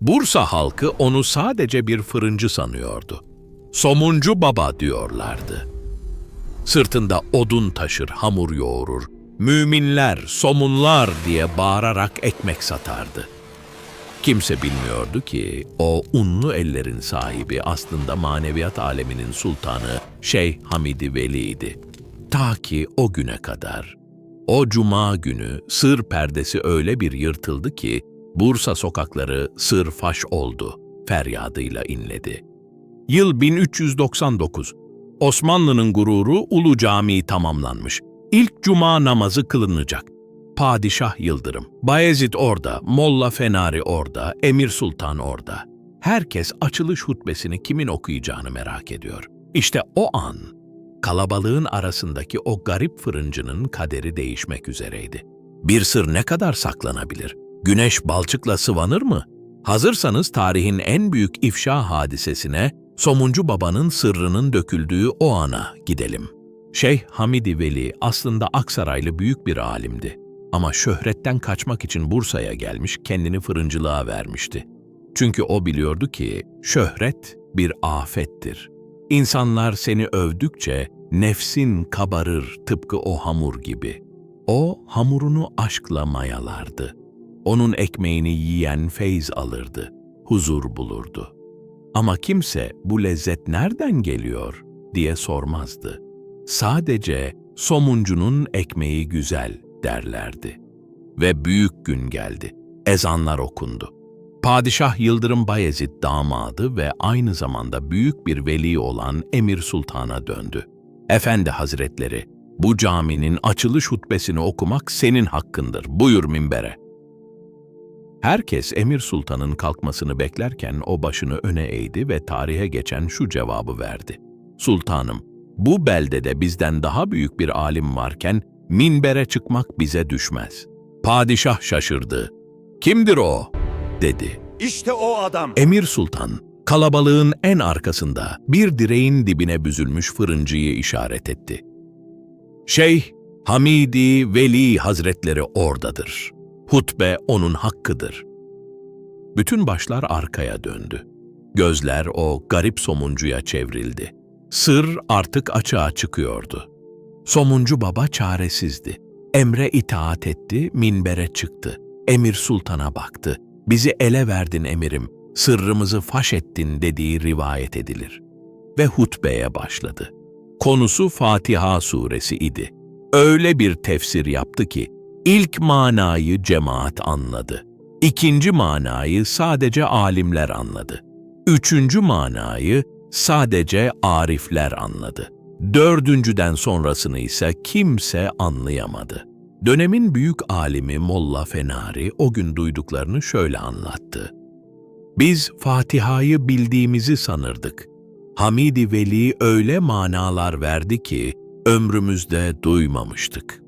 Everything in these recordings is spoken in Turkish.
Bursa halkı onu sadece bir fırıncı sanıyordu. Somuncu baba diyorlardı. Sırtında odun taşır, hamur yoğurur. Müminler, somunlar diye bağırarak ekmek satardı. Kimse bilmiyordu ki o unlu ellerin sahibi aslında maneviyat aleminin sultanı Şeyh Hamidi Veli'ydi. Ta ki o güne kadar. O cuma günü sır perdesi öyle bir yırtıldı ki Bursa sokakları sır faş oldu, feryadıyla inledi. Yıl 1399. Osmanlı'nın gururu Ulu Camii tamamlanmış. İlk cuma namazı kılınacak. Padişah Yıldırım, Bayezid orada, Molla Fenari orada, Emir Sultan orada. Herkes açılış hutbesini kimin okuyacağını merak ediyor. İşte o an kalabalığın arasındaki o garip fırıncının kaderi değişmek üzereydi. Bir sır ne kadar saklanabilir? Güneş balçıkla sıvanır mı? Hazırsanız tarihin en büyük ifşa hadisesine, Somuncu Baba'nın sırrının döküldüğü o ana gidelim. Şeyh Hamidi Veli aslında Aksaraylı büyük bir alimdi. Ama şöhretten kaçmak için Bursa'ya gelmiş, kendini fırıncılığa vermişti. Çünkü o biliyordu ki şöhret bir afettir. İnsanlar seni övdükçe nefsin kabarır tıpkı o hamur gibi. O hamurunu aşkla mayalardı. Onun ekmeğini yiyen feyz alırdı, huzur bulurdu. Ama kimse bu lezzet nereden geliyor diye sormazdı. Sadece somuncunun ekmeği güzel derlerdi. Ve büyük gün geldi. Ezanlar okundu. Padişah Yıldırım Bayezid damadı ve aynı zamanda büyük bir veli olan Emir Sultan'a döndü. Efendi Hazretleri, bu caminin açılış hutbesini okumak senin hakkındır. Buyur minbere. Herkes Emir Sultan'ın kalkmasını beklerken o başını öne eğdi ve tarihe geçen şu cevabı verdi. Sultanım, bu beldede bizden daha büyük bir alim varken minbere çıkmak bize düşmez. Padişah şaşırdı. Kimdir o? dedi. İşte o adam. Emir Sultan, kalabalığın en arkasında bir direğin dibine büzülmüş fırıncıyı işaret etti. Şeyh Hamidi Veli Hazretleri oradadır. Hutbe onun hakkıdır. Bütün başlar arkaya döndü. Gözler o garip somuncuya çevrildi. Sır artık açığa çıkıyordu. Somuncu baba çaresizdi. Emre itaat etti, minbere çıktı. Emir Sultan'a baktı. Bizi ele verdin emirim, sırrımızı faş ettin dediği rivayet edilir. Ve hutbeye başladı. Konusu Fatiha suresi idi. Öyle bir tefsir yaptı ki, ilk manayı cemaat anladı. İkinci manayı sadece alimler anladı. Üçüncü manayı sadece arifler anladı. Dördüncüden sonrasını ise kimse anlayamadı. Dönemin büyük alimi Molla Fenari o gün duyduklarını şöyle anlattı. Biz Fatiha'yı bildiğimizi sanırdık. Hamidi Veli öyle manalar verdi ki ömrümüzde duymamıştık.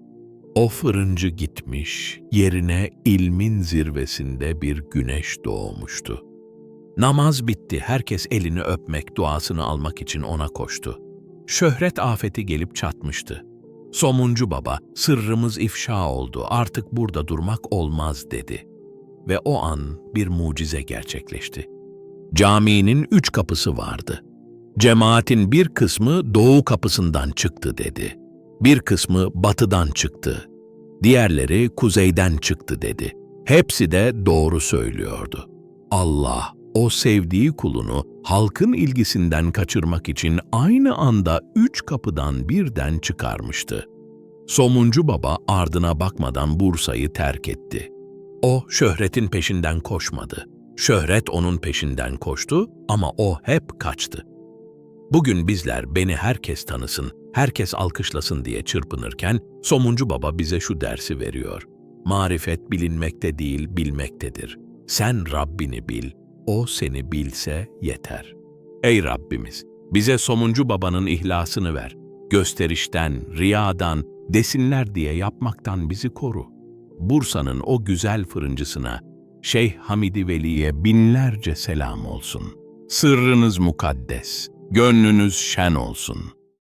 O fırıncı gitmiş, yerine ilmin zirvesinde bir güneş doğmuştu. Namaz bitti, herkes elini öpmek, duasını almak için ona koştu. Şöhret afeti gelip çatmıştı. Somuncu baba, sırrımız ifşa oldu, artık burada durmak olmaz dedi. Ve o an bir mucize gerçekleşti. Caminin üç kapısı vardı. Cemaatin bir kısmı doğu kapısından çıktı dedi. Bir kısmı batıdan çıktı. Diğerleri kuzeyden çıktı dedi. Hepsi de doğru söylüyordu. Allah o sevdiği kulunu halkın ilgisinden kaçırmak için aynı anda üç kapıdan birden çıkarmıştı. Somuncu baba ardına bakmadan Bursa'yı terk etti. O şöhretin peşinden koşmadı. Şöhret onun peşinden koştu ama o hep kaçtı. Bugün bizler beni herkes tanısın, herkes alkışlasın diye çırpınırken Somuncu Baba bize şu dersi veriyor. Marifet bilinmekte değil, bilmektedir. Sen Rabbini bil, o seni bilse yeter. Ey Rabbimiz, bize Somuncu Baba'nın ihlasını ver. Gösterişten, riyadan, desinler diye yapmaktan bizi koru. Bursa'nın o güzel fırıncısına, Şeyh Hamidi Veli'ye binlerce selam olsun. Sırrınız mukaddes, gönlünüz şen olsun.''